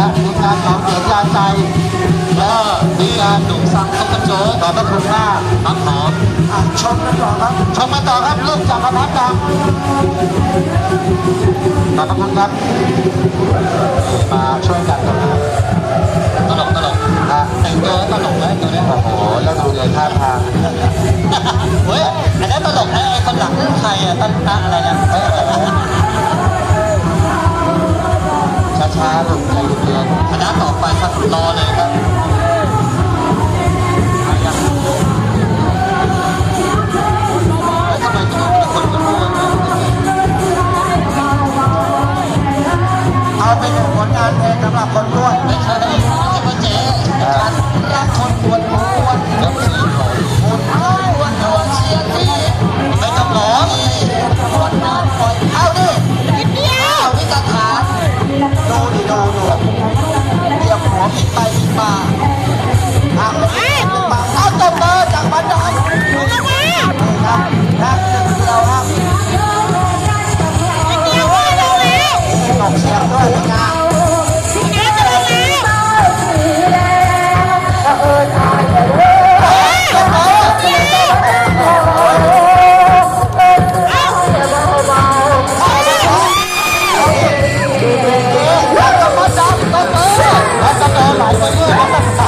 และทีมงานของเสียงยาใจก็มีหนุ่มสั่งต้มกระโจขอบพระคุณมากครับหอมชมกันต่อครับชมกันต่อครับลูกจักกระพรรดิดังขอบพระคุณครับมาช่วยกันตรงนี้ตลกตลกนะแต่งตัวตลกไหมตัวนี้โอ้โหแล้วดูเลยท่าทางเฮ้ยอันนั้นตลกนะไอ้คนหลังใครอะตั้นตาอะไรนะ ช้าๆลูกใจเย็นคณะต่อไปครับรอเลยครับเอาไปดูผลงานเพลงสำหรับคนด้วยไม่ใช่ไม่ใช่